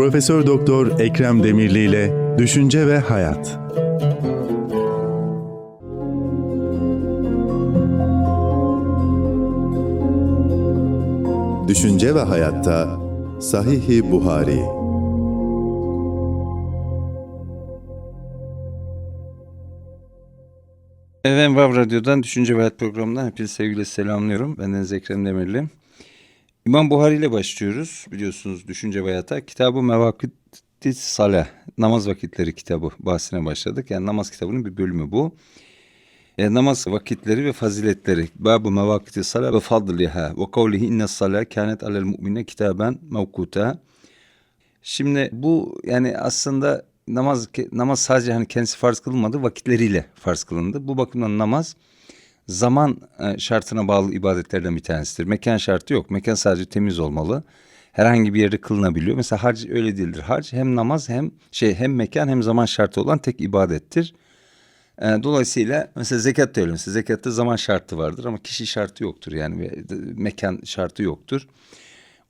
Profesör Doktor Ekrem Demirli ile Düşünce ve Hayat. Düşünce ve Hayatta Sahihi Buhari Evet, Vav Radyo'dan Düşünce ve Hayat programından hepinizi sevgiyle selamlıyorum. Bendeniz Ekrem Demirli. İmam Buhari ile başlıyoruz. Biliyorsunuz Düşünce ve Hayat'a. Kitabı Mevakit Salah, Namaz Vakitleri kitabı bahsine başladık. Yani namaz kitabının bir bölümü bu. E, namaz vakitleri ve faziletleri. Babu mevakiti salah ve fadliha ve kavlihi inne salah kânet alel mu'mine kitaben mevkuta. Şimdi bu yani aslında namaz namaz sadece hani kendisi farz kılınmadı vakitleriyle farz kılındı. Bu bakımdan namaz zaman e, şartına bağlı ibadetlerden bir tanesidir. Mekan şartı yok. Mekan sadece temiz olmalı. Herhangi bir yerde kılınabiliyor. Mesela hac öyle değildir. Hac hem namaz hem şey hem mekan hem zaman şartı olan tek ibadettir. E, Dolayısıyla mesela zekat da öyle. Mesela zekatta zaman şartı vardır ama kişi şartı yoktur. Yani ve mekan şartı yoktur.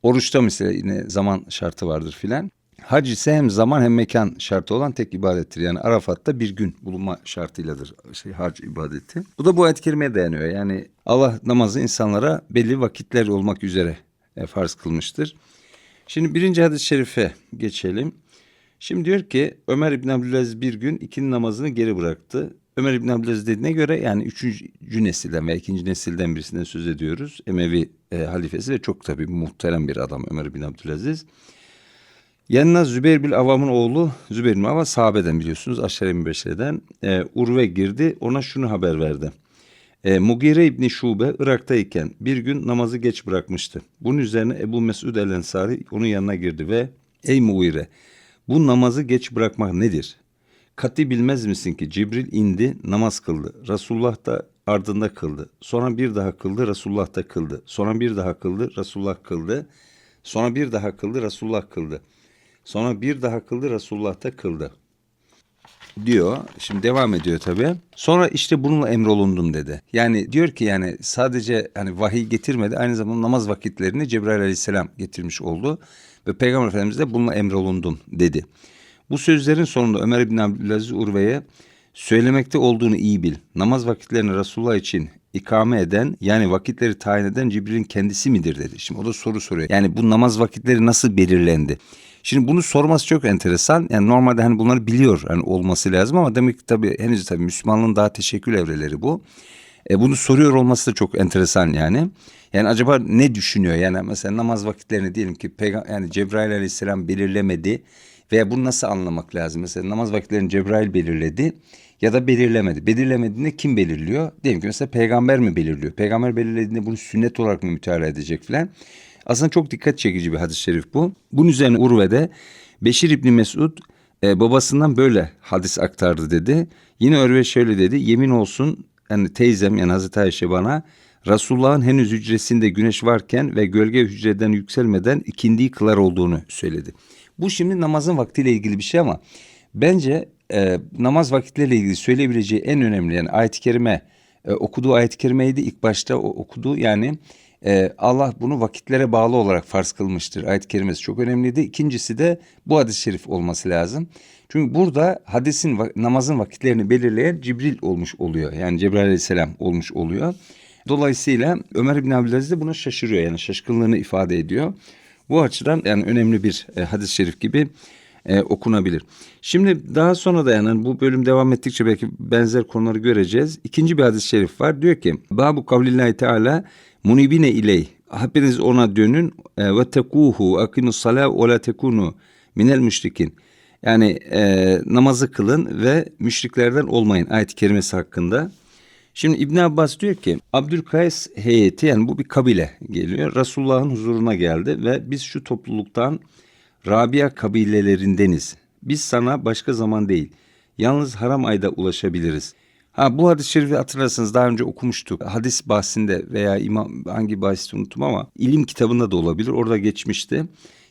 Oruçta mesela yine zaman şartı vardır filan. Hac ise hem zaman hem mekan şartı olan tek ibadettir. Yani Arafat'ta bir gün bulunma şartıyladır şey hac ibadeti. Bu da bu ayet-i kerimeye dayanıyor. Yani Allah namazı insanlara belli vakitler olmak üzere e, farz kılmıştır. Şimdi birinci hadis-i şerife geçelim. Şimdi diyor ki Ömer İbn Abdülaziz bir gün ikindi namazını geri bıraktı. Ömer İbn Abdülaziz dediğine göre yani üçüncü nesilden veya ikinci nesilden birisinden söz ediyoruz. Emevi e, halifesi ve çok tabii muhterem bir adam Ömer İbn Abdülaziz. Yanına Zübeyir bin Avam'ın oğlu Zübeyir bin Avam sahabeden biliyorsunuz Aşere Mübeşşe'den e, Urve girdi ona şunu haber verdi. E, Mugire İbni Şube Irak'tayken bir gün namazı geç bırakmıştı. Bunun üzerine Ebu Mesud el Ensari onun yanına girdi ve ey Mugire bu namazı geç bırakmak nedir? Kati bilmez misin ki Cibril indi namaz kıldı. Resulullah da ardında kıldı. Sonra bir daha kıldı Resulullah da kıldı. Sonra bir daha kıldı Resulullah kıldı. Sonra bir daha kıldı Resulullah kıldı. Sonra bir daha kıldı Resulullah da kıldı. Diyor. Şimdi devam ediyor tabi. Sonra işte bununla emrolundum dedi. Yani diyor ki yani sadece hani vahiy getirmedi aynı zamanda namaz vakitlerini Cebrail aleyhisselam getirmiş oldu. Ve Peygamber Efendimiz de bununla emrolundum dedi. Bu sözlerin sonunda Ömer bin Abdülaziz Urve'ye söylemekte olduğunu iyi bil. Namaz vakitlerini Resulullah için ikame eden yani vakitleri tayin eden Cibril'in kendisi midir dedi. Şimdi o da soru soruyor. Yani bu namaz vakitleri nasıl belirlendi? Şimdi bunu sorması çok enteresan. Yani normalde hani bunları biliyor hani olması lazım ama demek ki tabii henüz tabii Müslümanlığın daha teşekkül evreleri bu. E bunu soruyor olması da çok enteresan yani. Yani acaba ne düşünüyor? Yani mesela namaz vakitlerini diyelim ki Peygamber yani Cebrail aleyhisselam belirlemedi veya bunu nasıl anlamak lazım? Mesela namaz vakitlerini Cebrail belirledi ya da belirlemedi. Belirlemediğinde kim belirliyor? Diyelim ki mesela peygamber mi belirliyor? Peygamber belirlediğinde bunu sünnet olarak mı müteala edecek filan? Aslında çok dikkat çekici bir hadis-i şerif bu. Bunun üzerine Urve'de Beşir İbni Mesud e, babasından böyle hadis aktardı dedi. Yine Örve şöyle dedi. Yemin olsun yani teyzem yani Hazreti Ayşe bana Resulullah'ın henüz hücresinde güneş varken ve gölge hücreden yükselmeden ikindiyi kılar olduğunu söyledi. Bu şimdi namazın vaktiyle ilgili bir şey ama bence e, namaz vakitleriyle ilgili söyleyebileceği en önemli yani ayet-i kerime e, okuduğu ayet-i kerimeydi ilk başta o, okudu yani e, Allah bunu vakitlere bağlı olarak farz kılmıştır. Ayet-i kerimesi çok önemliydi. İkincisi de bu hadis-i şerif olması lazım. Çünkü burada hadisin namazın vakitlerini belirleyen Cibril olmuş oluyor. Yani Cebrail aleyhisselam olmuş oluyor. Dolayısıyla Ömer bin Abdülaziz de buna şaşırıyor. Yani şaşkınlığını ifade ediyor. Bu açıdan yani önemli bir e, hadis-i şerif gibi e, okunabilir. Şimdi daha sonra da yani bu bölüm devam ettikçe belki benzer konuları göreceğiz. İkinci bir hadis-i şerif var. Diyor ki Babu kavlillahi teala munibine iley. Hepiniz ona dönün e, ve tekuhu akimus salat ve la tekunu minel müşrikin. Yani e, namazı kılın ve müşriklerden olmayın ayet-i kerimesi hakkında. Şimdi İbn Abbas diyor ki Abdülkays heyeti yani bu bir kabile geliyor. Resulullah'ın huzuruna geldi ve biz şu topluluktan Rabia kabilelerindeniz. Biz sana başka zaman değil yalnız haram ayda ulaşabiliriz. Ha bu hadis-i şerifi hatırlarsınız daha önce okumuştuk. Hadis bahsinde veya imam hangi bahsi unuttum ama ilim kitabında da olabilir. Orada geçmişti.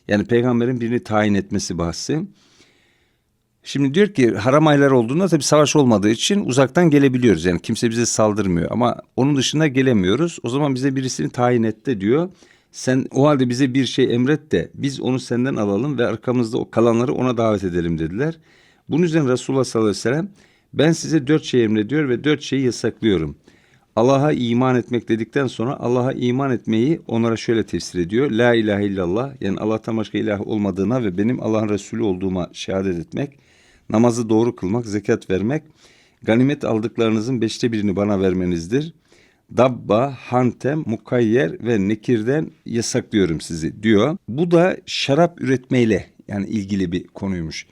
Yani peygamberin birini tayin etmesi bahsi. Şimdi diyor ki haram aylar olduğunda tabii savaş olmadığı için uzaktan gelebiliyoruz. Yani kimse bize saldırmıyor ama onun dışında gelemiyoruz. O zaman bize birisini tayin et de diyor. Sen o halde bize bir şey emret de biz onu senden alalım ve arkamızda o kalanları ona davet edelim dediler. Bunun üzerine Resulullah sallallahu aleyhi ve sellem ben size dört şey emrediyor ve dört şeyi yasaklıyorum. Allah'a iman etmek dedikten sonra Allah'a iman etmeyi onlara şöyle tefsir ediyor. La ilahe illallah yani Allah'tan başka ilah olmadığına ve benim Allah'ın Resulü olduğuma şehadet etmek. Namazı doğru kılmak, zekat vermek. Ganimet aldıklarınızın beşte birini bana vermenizdir. Dabba, hantem, mukayyer ve nekirden yasaklıyorum sizi diyor. Bu da şarap üretmeyle yani ilgili bir konuymuş.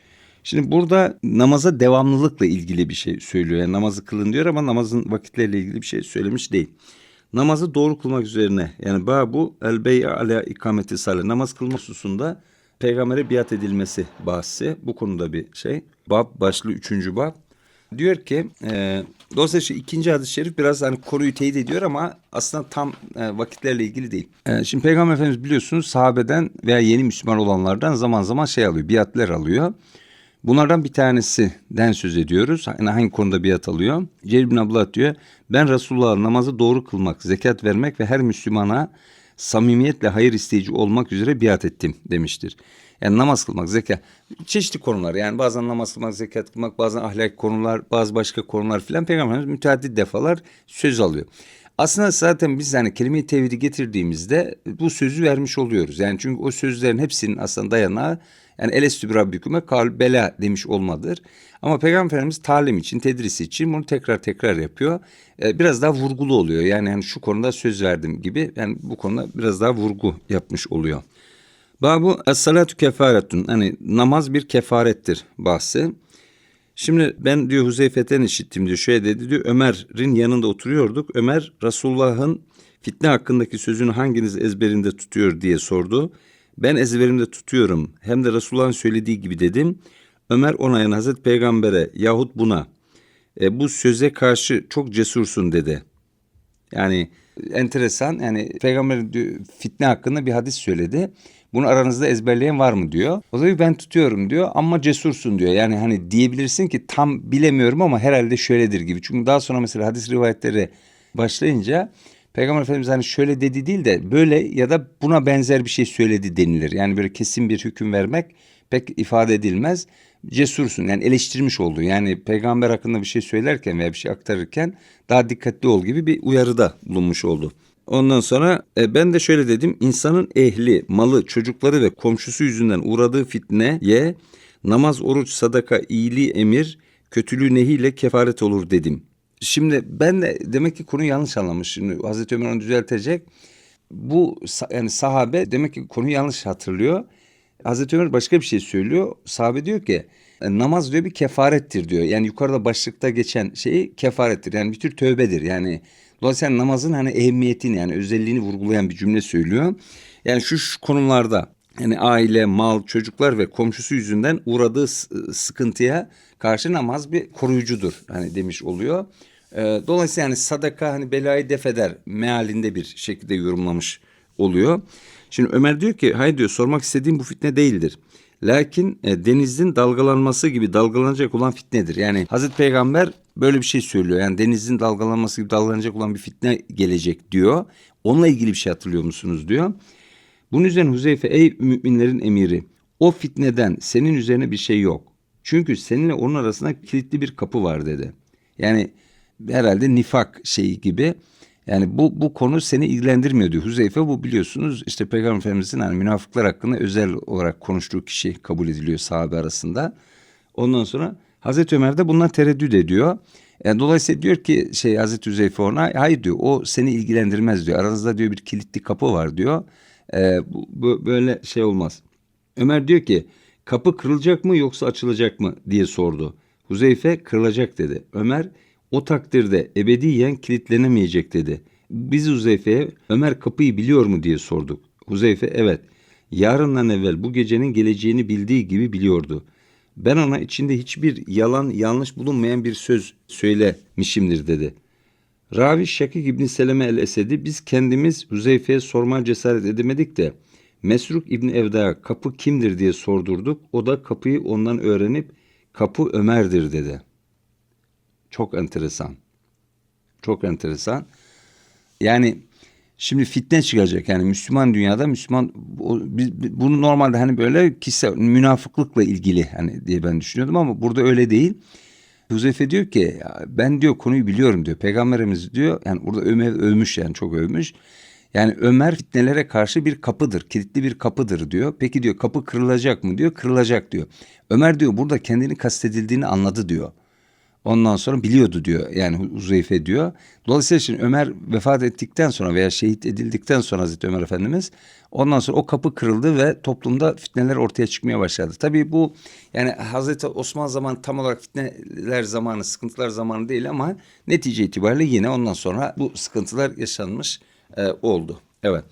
Şimdi burada namaza devamlılıkla ilgili bir şey söylüyor. Yani namazı kılın diyor ama namazın vakitleriyle ilgili bir şey söylemiş değil. Namazı doğru kılmak üzerine yani babu el bey'a ala ikameti salih. Namaz kılma hususunda peygambere biat edilmesi bahsi. Bu konuda bir şey. Bab başlı üçüncü bab. Diyor ki e, dolayısıyla şu ikinci hadis-i şerif biraz hani konuyu teyit ediyor ama aslında tam e, vakitlerle ilgili değil. E, şimdi Peygamber Efendimiz biliyorsunuz sahabeden veya yeni Müslüman olanlardan zaman zaman şey alıyor, biatler alıyor. Bunlardan bir tanesinden söz ediyoruz. Yani hangi konuda biat alıyor? Celil bin Abdullah diyor. Ben Resulullah'a namazı doğru kılmak, zekat vermek ve her Müslümana samimiyetle hayır isteyici olmak üzere biat ettim demiştir. Yani namaz kılmak, zekat, çeşitli konular. Yani bazen namaz kılmak, zekat kılmak, bazen ahlak konular, bazı başka konular filan Peygamberimiz müteaddit defalar söz alıyor. Aslında zaten biz hani kelime-i tevhidi getirdiğimizde bu sözü vermiş oluyoruz. Yani çünkü o sözlerin hepsinin aslında dayanağı yani elestü bir rabbiküme kal bela demiş olmadır. Ama Peygamber Efendimiz talim için, tedrisi için bunu tekrar tekrar yapıyor. Ee, biraz daha vurgulu oluyor. Yani hani şu konuda söz verdim gibi. Yani bu konuda biraz daha vurgu yapmış oluyor. Babu es-salatu kefaretun. Hani namaz bir kefarettir bahsi. Şimdi ben diyor Huzeyfe'den işittim diyor. Şöyle dedi diyor Ömer'in yanında oturuyorduk. Ömer Resulullah'ın fitne hakkındaki sözünü hanginiz ezberinde tutuyor diye sordu. Ben ezberimde tutuyorum. Hem de Resulullah'ın söylediği gibi dedim. Ömer ona yani Hazreti Peygamber'e yahut buna e, bu söze karşı çok cesursun dedi. Yani enteresan yani peygamber fitne hakkında bir hadis söyledi. Bunu aranızda ezberleyen var mı diyor. O da diyor ben tutuyorum diyor ama cesursun diyor. Yani hani diyebilirsin ki tam bilemiyorum ama herhalde şöyledir gibi. Çünkü daha sonra mesela hadis rivayetleri başlayınca Peygamber Efendimiz hani şöyle dedi değil de böyle ya da buna benzer bir şey söyledi denilir. Yani böyle kesin bir hüküm vermek pek ifade edilmez. Cesursun yani eleştirmiş oldu. Yani peygamber hakkında bir şey söylerken veya bir şey aktarırken daha dikkatli ol gibi bir uyarıda bulunmuş oldu. Ondan sonra e, ben de şöyle dedim. insanın ehli, malı, çocukları ve komşusu yüzünden uğradığı fitneye namaz, oruç, sadaka, iyiliği emir, kötülüğü nehiyle kefaret olur dedim. Şimdi ben de demek ki konuyu yanlış anlamış. Şimdi Hazreti Ömer onu düzeltecek. Bu yani sahabe demek ki konuyu yanlış hatırlıyor. Hazreti Ömer başka bir şey söylüyor. Sahabe diyor ki "E, namaz diyor bir kefarettir diyor. Yani yukarıda başlıkta geçen şey kefarettir. Yani bir tür tövbedir. Yani dolayısıyla namazın hani ehemmiyetini yani özelliğini vurgulayan bir cümle söylüyor. Yani şu, şu konularda yani aile, mal, çocuklar ve komşusu yüzünden uğradığı sıkıntıya karşı namaz bir koruyucudur hani demiş oluyor. Ee, dolayısıyla yani sadaka hani belayı defeder mealinde bir şekilde yorumlamış oluyor. Şimdi Ömer diyor ki hayır diyor sormak istediğim bu fitne değildir. Lakin e, denizin dalgalanması gibi dalgalanacak olan fitnedir. Yani Hazreti Peygamber böyle bir şey söylüyor. Yani denizin dalgalanması gibi dalgalanacak olan bir fitne gelecek diyor. Onunla ilgili bir şey hatırlıyor musunuz diyor. Bunun üzerine Huzeyfe ey müminlerin emiri o fitneden senin üzerine bir şey yok. Çünkü seninle onun arasında kilitli bir kapı var dedi. Yani herhalde nifak şeyi gibi. Yani bu bu konu seni ilgilendirmiyor diyor. Huzeyfe bu biliyorsunuz işte Peygamber Efendimizin hani münafıklar hakkında özel olarak konuştuğu kişi kabul ediliyor sahabe arasında. Ondan sonra Hazreti Ömer de bundan tereddüt ediyor. Yani dolayısıyla diyor ki şey Hazreti Huzeyfe ona hayır diyor o seni ilgilendirmez diyor. Aranızda diyor bir kilitli kapı var diyor. Ee, bu böyle şey olmaz. Ömer diyor ki kapı kırılacak mı yoksa açılacak mı diye sordu. Huzeyfe kırılacak dedi. Ömer o takdirde ebediyen kilitlenemeyecek dedi. Biz Huzeyfe'ye Ömer kapıyı biliyor mu diye sorduk. Huzeyfe evet yarından evvel bu gecenin geleceğini bildiği gibi biliyordu. Ben ona içinde hiçbir yalan yanlış bulunmayan bir söz söylemişimdir dedi. Ravi Şakik İbni Seleme el-Esedi biz kendimiz Huzeyfe'ye sormaya cesaret edemedik de Mesruk İbni Evda'ya kapı kimdir diye sordurduk. O da kapıyı ondan öğrenip kapı Ömer'dir dedi. Çok enteresan. Çok enteresan. Yani Şimdi fitne çıkacak yani Müslüman dünyada Müslüman o- biz- bunu normalde hani böyle kişisel münafıklıkla ilgili hani diye ben düşünüyordum ama burada öyle değil. Huzeyfe diyor ki "Ya ben diyor konuyu biliyorum diyor. Peygamberimiz diyor yani burada Ömer övmüş yani çok övmüş. Yani Ömer fitnelere karşı bir kapıdır, kilitli bir kapıdır diyor. Peki diyor kapı kırılacak mı diyor, kırılacak diyor. Ömer diyor burada kendini kastedildiğini anladı diyor. Ondan sonra biliyordu diyor yani Huzeyfe diyor. Dolayısıyla şimdi Ömer vefat ettikten sonra veya şehit edildikten sonra Hazreti Ömer Efendimiz ondan sonra o kapı kırıldı ve toplumda fitneler ortaya çıkmaya başladı. Tabii bu yani Hazreti Osman zamanı tam olarak fitneler zamanı, sıkıntılar zamanı değil ama netice itibariyle yine ondan sonra bu sıkıntılar yaşanmış e, oldu. Evet.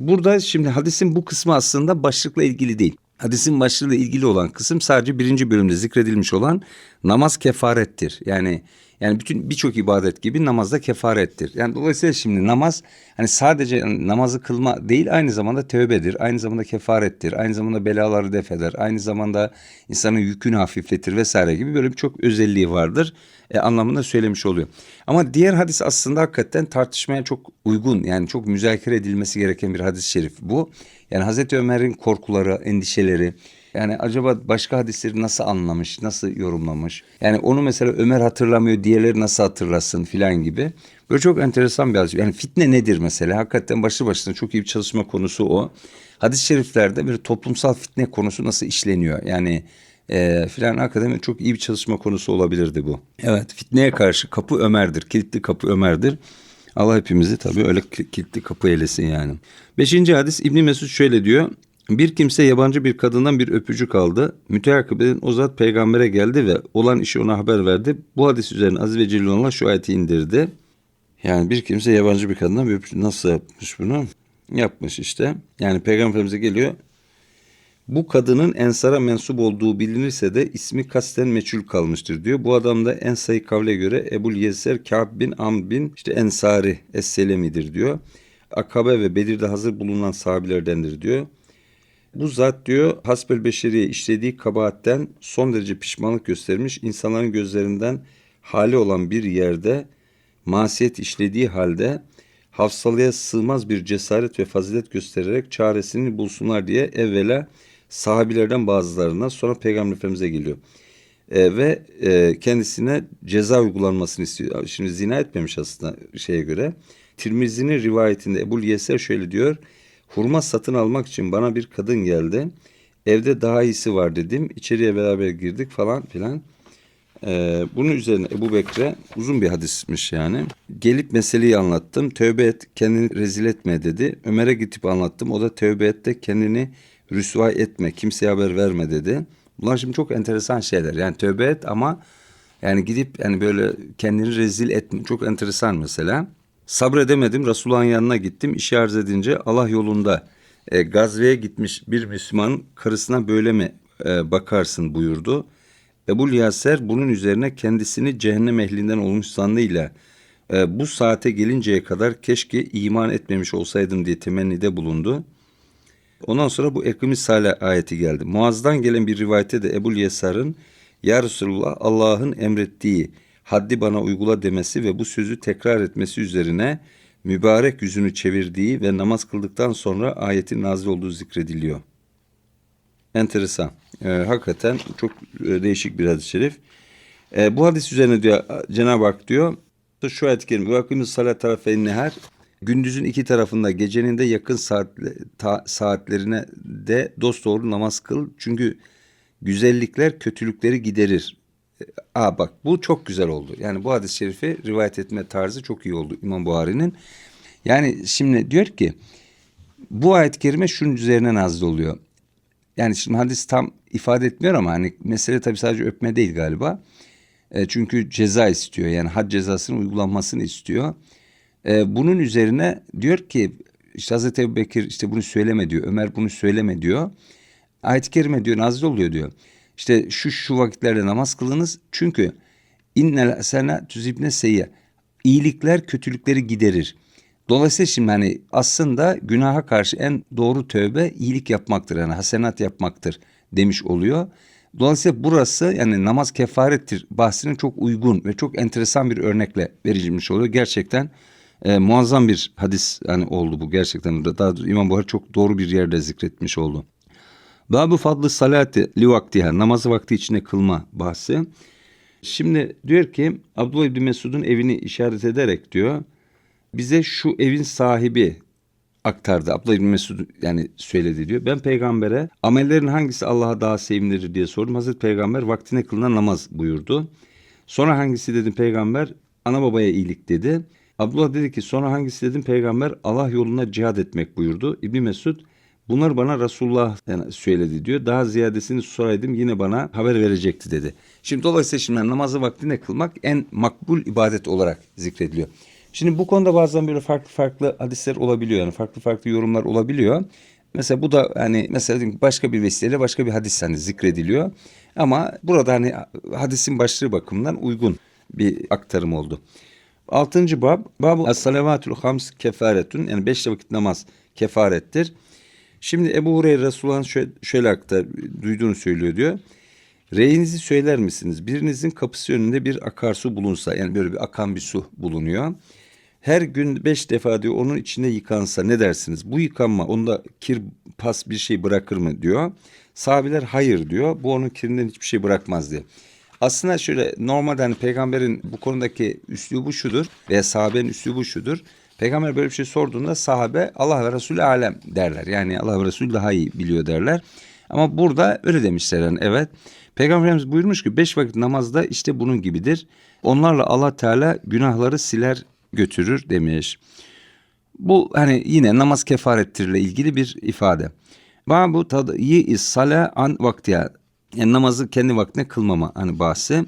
Burada şimdi hadisin bu kısmı aslında başlıkla ilgili değil. Hadisin başlığıyla ilgili olan kısım sadece birinci bölümde zikredilmiş olan namaz kefarettir. Yani yani bütün birçok ibadet gibi namaz da kefarettir. Yani dolayısıyla şimdi namaz hani sadece namazı kılma değil aynı zamanda tövbedir. Aynı zamanda kefarettir. Aynı zamanda belaları def eder. Aynı zamanda insanın yükünü hafifletir vesaire gibi böyle birçok özelliği vardır. E, anlamında söylemiş oluyor. Ama diğer hadis aslında hakikaten tartışmaya çok uygun yani çok müzakere edilmesi gereken bir hadis-i şerif bu. Yani Hazreti Ömer'in korkuları, endişeleri yani acaba başka hadisleri nasıl anlamış, nasıl yorumlamış? Yani onu mesela Ömer hatırlamıyor, diğerleri nasıl hatırlasın filan gibi. Böyle çok enteresan bir hadis. Yani fitne nedir mesela? Hakikaten başlı başına çok iyi bir çalışma konusu o. Hadis-i şeriflerde bir toplumsal fitne konusu nasıl işleniyor? Yani e, filan hakikaten çok iyi bir çalışma konusu olabilirdi bu. Evet fitneye karşı kapı Ömer'dir. Kilitli kapı Ömer'dir. Allah hepimizi tabii öyle ki- kilitli kapı eylesin yani. Beşinci hadis İbni Mesud şöyle diyor. Bir kimse yabancı bir kadından bir öpücük aldı. Müteakibeden o zat peygambere geldi ve olan işi ona haber verdi. Bu hadis üzerine Aziz ve Celil Allah şu ayeti indirdi. Yani bir kimse yabancı bir kadından bir öpücük nasıl yapmış bunu? Yapmış işte. Yani peygamberimize geliyor. Bu kadının Ensar'a mensup olduğu bilinirse de ismi kasten meçhul kalmıştır diyor. Bu adam da en kavle göre Ebul Yeser Ka'b bin Amr bin işte Ensari Es-Selemi'dir diyor. Akabe ve Bedir'de hazır bulunan sahabilerdendir diyor. Bu zat diyor hasbel beşeriye işlediği kabahatten son derece pişmanlık göstermiş. insanların gözlerinden hali olan bir yerde masiyet işlediği halde hafsalığa sığmaz bir cesaret ve fazilet göstererek çaresini bulsunlar diye evvela sahabilerden bazılarına sonra Peygamber Efendimiz'e geliyor. E, ve e, kendisine ceza uygulanmasını istiyor. Şimdi zina etmemiş aslında şeye göre. Tirmizi'nin rivayetinde Ebul Yeser şöyle diyor. Hurma satın almak için bana bir kadın geldi. Evde daha iyisi var dedim. İçeriye beraber girdik falan filan. Ee, bunun üzerine Ebu Bekre uzun bir hadismiş yani. Gelip meseleyi anlattım. Tövbe et kendini rezil etme dedi. Ömer'e gidip anlattım. O da tövbe et de kendini rüsva etme. Kimseye haber verme dedi. Bunlar şimdi çok enteresan şeyler. Yani tövbe et ama yani gidip yani böyle kendini rezil etme. Çok enteresan mesela. Sabredemedim. Resulullah'ın yanına gittim. İşi arz edince Allah yolunda e, gazveye gitmiş bir Müslüman karısına böyle mi e, bakarsın buyurdu. Ebul Yaser bunun üzerine kendisini cehennem ehlinden olmuş zannıyla e, bu saate gelinceye kadar keşke iman etmemiş olsaydım diye temennide bulundu. Ondan sonra bu Ekimi Salih ayeti geldi. Muaz'dan gelen bir rivayette de Ebul Yesar'ın Ya Resulullah Allah'ın emrettiği haddi bana uygula demesi ve bu sözü tekrar etmesi üzerine mübarek yüzünü çevirdiği ve namaz kıldıktan sonra ayetin nazil olduğu zikrediliyor. Enteresan. Ee, hakikaten çok e, değişik bir hadis-i şerif. Ee, bu hadis üzerine diyor Cenab-ı Hak diyor şu ayet-i kerime "Vakimiz salat tarafeyn nehar" gündüzün iki tarafında gecenin de yakın saat, ta- saatlerine de dosdoğru namaz kıl. Çünkü güzellikler kötülükleri giderir. Aa bak bu çok güzel oldu. Yani bu hadis-i şerifi rivayet etme tarzı çok iyi oldu İmam Buhari'nin. Yani şimdi diyor ki bu ayet-i kerime şunun üzerine nazil oluyor. Yani şimdi hadis tam ifade etmiyor ama hani mesele tabii sadece öpme değil galiba. E, çünkü ceza istiyor yani had cezasının uygulanmasını istiyor. E, bunun üzerine diyor ki işte Hazreti Ebu Bekir işte bunu söyleme diyor. Ömer bunu söyleme diyor. Ayet-i kerime diyor nazil oluyor diyor. İşte şu şu vakitlerde namaz kılınız. Çünkü innel sena tüzibne seyye. İyilikler kötülükleri giderir. Dolayısıyla şimdi hani aslında günaha karşı en doğru tövbe iyilik yapmaktır. Yani hasenat yapmaktır demiş oluyor. Dolayısıyla burası yani namaz kefarettir bahsine çok uygun ve çok enteresan bir örnekle verilmiş oluyor. Gerçekten e, muazzam bir hadis hani oldu bu gerçekten. Daha İmam Buhari çok doğru bir yerde zikretmiş oldu. Babu fadlı salati li vaktiha namazı vakti içinde kılma bahsi. Şimdi diyor ki Abdullah İbni Mesud'un evini işaret ederek diyor bize şu evin sahibi aktardı. Abdullah İbni Mesud yani söyledi diyor. Ben peygambere amellerin hangisi Allah'a daha sevindirir diye sordum. Hazreti Peygamber vaktine kılınan namaz buyurdu. Sonra hangisi dedim peygamber ana babaya iyilik dedi. Abdullah dedi ki sonra hangisi dedim peygamber Allah yolunda cihad etmek buyurdu. İbni Mesud bunlar bana Resulullah söyledi diyor. Daha ziyadesini soraydım yine bana haber verecekti dedi. Şimdi dolayısıyla şimdi namazı vaktinde kılmak en makbul ibadet olarak zikrediliyor. Şimdi bu konuda bazen böyle farklı farklı hadisler olabiliyor. Yani farklı farklı yorumlar olabiliyor. Mesela bu da hani mesela başka bir vesileyle başka bir hadis hani zikrediliyor. Ama burada hani hadisin başlığı bakımından uygun bir aktarım oldu. Altıncı bab, babu as-salavatul hams kefaretun yani beş vakit namaz kefarettir. Şimdi Ebu Hureyre Resulullah'ın şöyle, şöyle aktar, duyduğunu söylüyor diyor. Reyinizi söyler misiniz? Birinizin kapısı önünde bir akarsu bulunsa yani böyle bir akan bir su bulunuyor. Her gün beş defa diyor onun içinde yıkansa ne dersiniz? Bu yıkanma onda kir pas bir şey bırakır mı diyor. Sahabiler hayır diyor. Bu onun kirinden hiçbir şey bırakmaz diye. Aslında şöyle normalde hani peygamberin bu konudaki üslubu şudur veya sahabenin üslubu şudur. Peygamber böyle bir şey sorduğunda sahabe Allah ve Resulü alem derler. Yani Allah ve Resulü daha iyi biliyor derler. Ama burada öyle demişler yani evet. Peygamberimiz buyurmuş ki beş vakit namazda işte bunun gibidir. Onlarla Allah Teala günahları siler götürür demiş. Bu hani yine namaz kefarettirle ilgili bir ifade. Babu tadyi sala an vaktiya. Yani namazı kendi vaktine kılmama hani bahsi.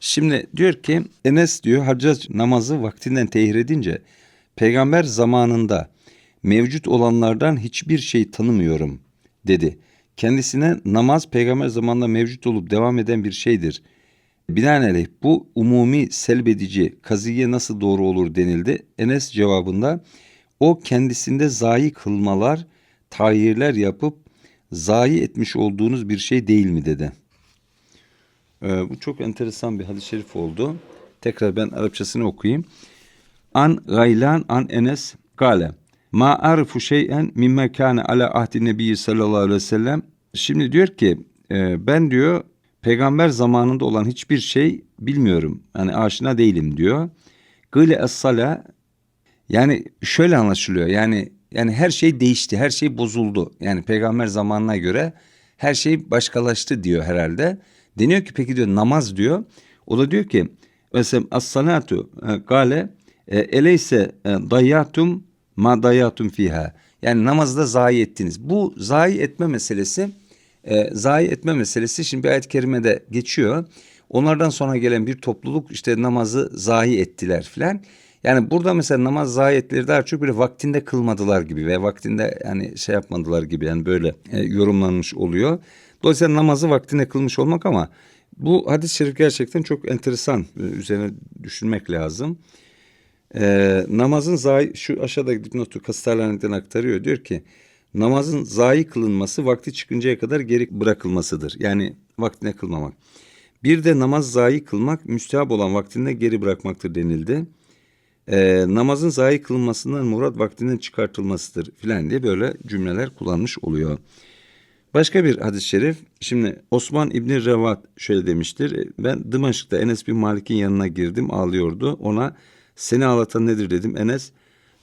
Şimdi diyor ki Enes diyor Haccac namazı vaktinden tehir edince peygamber zamanında mevcut olanlardan hiçbir şey tanımıyorum dedi. Kendisine namaz peygamber zamanında mevcut olup devam eden bir şeydir. Binaenaleyh bu umumi selbedici kaziye nasıl doğru olur denildi. Enes cevabında o kendisinde zayi kılmalar, tayirler yapıp zayi etmiş olduğunuz bir şey değil mi dedi. Ee, bu çok enteresan bir hadis-i şerif oldu. Tekrar ben Arapçasını okuyayım. An gaylan an Enes gale. Ma arifu şey'en mimme kâne ala ahdi nebiyyi sallallahu aleyhi ve sellem. Şimdi diyor ki e, ben diyor peygamber zamanında olan hiçbir şey bilmiyorum. Yani aşina değilim diyor. Gıle es-sala yani şöyle anlaşılıyor. Yani yani her şey değişti, her şey bozuldu. Yani peygamber zamanına göre her şey başkalaştı diyor herhalde. Deniyor ki peki diyor namaz diyor. O da diyor ki mesela as-salatu gale e, eleyse e, dayatum ma dayatum fiha. Yani namazda zayi ettiniz. Bu zayi etme meselesi e, zayi etme meselesi şimdi bir ayet-i kerimede geçiyor. Onlardan sonra gelen bir topluluk işte namazı zayi ettiler filan. Yani burada mesela namaz zayi ettileri daha çok böyle vaktinde kılmadılar gibi ve vaktinde yani şey yapmadılar gibi yani böyle e, yorumlanmış oluyor. Dolayısıyla namazı vaktinde kılmış olmak ama bu hadis-i şerif gerçekten çok enteresan. E, üzerine düşünmek lazım. E, namazın zayi şu aşağıdaki dipnotu Kastarlane'den aktarıyor. Diyor ki namazın zayi kılınması vakti çıkıncaya kadar geri bırakılmasıdır. Yani vaktine kılmamak. Bir de namaz zayi kılmak müstehap olan vaktinde geri bırakmaktır denildi. Ee, namazın zayi kılınmasından murat vaktinden çıkartılmasıdır filan diye böyle cümleler kullanmış oluyor. Başka bir hadis-i şerif. Şimdi Osman İbni Revat şöyle demiştir. Ben Dımaşık'ta Enes bin Malik'in yanına girdim ağlıyordu. Ona seni ağlatan nedir dedim. Enes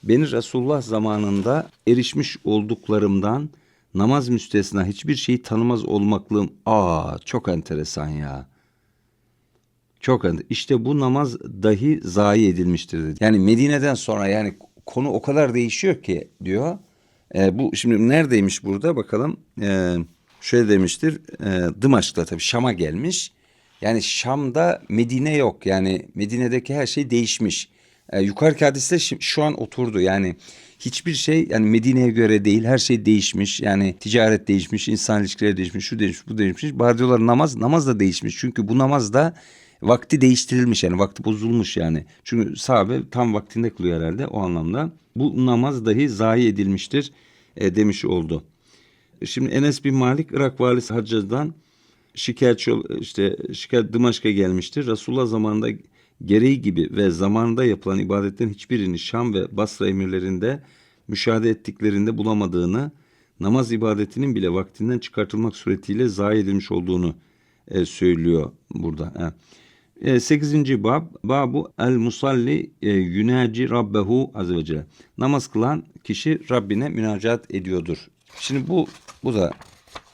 beni Resulullah zamanında erişmiş olduklarımdan namaz müstesna hiçbir şeyi tanımaz olmaklığım. Aa çok enteresan ya. Çok enteresan. İşte bu namaz dahi zayi edilmiştir dedi. Yani Medine'den sonra yani konu o kadar değişiyor ki diyor. E, bu şimdi neredeymiş burada bakalım. E, şöyle demiştir. E, Dımaşk'ta tabii Şam'a gelmiş. Yani Şam'da Medine yok. Yani Medine'deki her şey değişmiş. E, yukarıki hadiste şi- şu an oturdu. Yani hiçbir şey yani Medine'ye göre değil. Her şey değişmiş. Yani ticaret değişmiş, insan ilişkileri değişmiş, şu değişmiş, bu değişmiş. Bari diyorlar namaz, namaz da değişmiş. Çünkü bu namaz da vakti değiştirilmiş yani vakti bozulmuş yani. Çünkü sahabe tam vaktinde kılıyor herhalde o anlamda. Bu namaz dahi zayi edilmiştir e, demiş oldu. Şimdi Enes bin Malik Irak valisi Haccac'dan şikayetçi işte şikayet Dımaşk'a gelmiştir. Resulullah zamanında gereği gibi ve zamanında yapılan ibadetlerin hiçbirini Şam ve Basra emirlerinde müşahede ettiklerinde bulamadığını, namaz ibadetinin bile vaktinden çıkartılmak suretiyle zayi edilmiş olduğunu e, söylüyor burada. E, 8. bab babu el musalli e, yunaci rabbehu azze ve celle. Namaz kılan kişi Rabbine münacat ediyordur. Şimdi bu bu da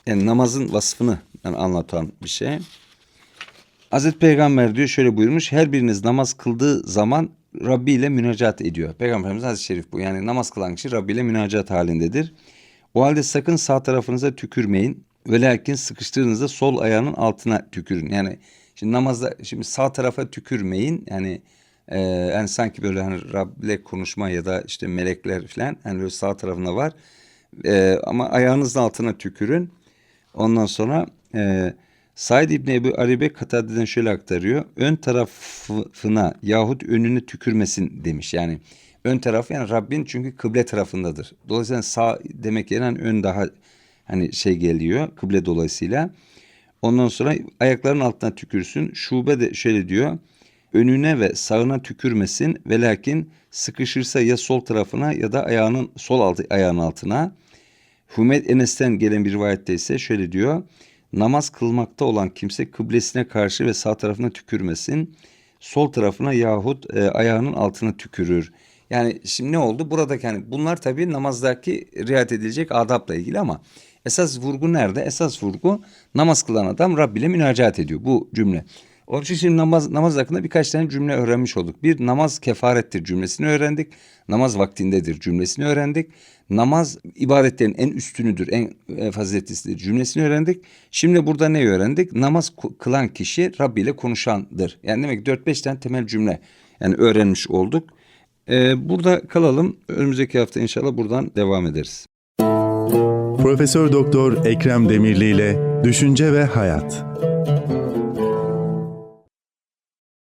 yani namazın vasfını yani anlatan bir şey. Hazreti Peygamber diyor şöyle buyurmuş. Her biriniz namaz kıldığı zaman Rabbi ile münacat ediyor. Peygamberimiz hadis-i şerif bu. Yani namaz kılan kişi Rabbi ile münacat halindedir. O halde sakın sağ tarafınıza tükürmeyin. Ve lakin sıkıştığınızda sol ayağının altına tükürün. Yani şimdi namazda şimdi sağ tarafa tükürmeyin. Yani e, yani sanki böyle hani Rab'le konuşma ya da işte melekler falan hani böyle sağ tarafına var. E, ama ayağınızın altına tükürün. Ondan sonra e, Said İbni Ebu Aribe Katade'den şöyle aktarıyor. Ön tarafına yahut önüne tükürmesin demiş. Yani ön tarafı yani Rabbin çünkü kıble tarafındadır. Dolayısıyla sağ demek yerine ön daha hani şey geliyor kıble dolayısıyla. Ondan sonra ayakların altına tükürsün. Şube de şöyle diyor. Önüne ve sağına tükürmesin ve lakin sıkışırsa ya sol tarafına ya da ayağının sol altı ayağının altına. Hümed Enes'ten gelen bir rivayette ise şöyle diyor. Namaz kılmakta olan kimse kıblesine karşı ve sağ tarafına tükürmesin. Sol tarafına yahut e, ayağının altına tükürür. Yani şimdi ne oldu? Buradaki hani bunlar tabii namazdaki riayet edilecek adapla ilgili ama esas vurgu nerede? Esas vurgu namaz kılan adam Rabbi ile münacat ediyor bu cümle. Onun için şimdi namaz, namaz hakkında birkaç tane cümle öğrenmiş olduk. Bir namaz kefarettir cümlesini öğrendik. Namaz vaktindedir cümlesini öğrendik. Namaz ibadetlerin en üstünüdür, en e, faziletlisidir cümlesini öğrendik. Şimdi burada ne öğrendik? Namaz kılan kişi Rabbi ile konuşandır. Yani demek ki 4-5 tane temel cümle yani öğrenmiş olduk. Ee, burada kalalım. Önümüzdeki hafta inşallah buradan devam ederiz. Profesör Doktor Ekrem Demirli ile Düşünce ve Hayat.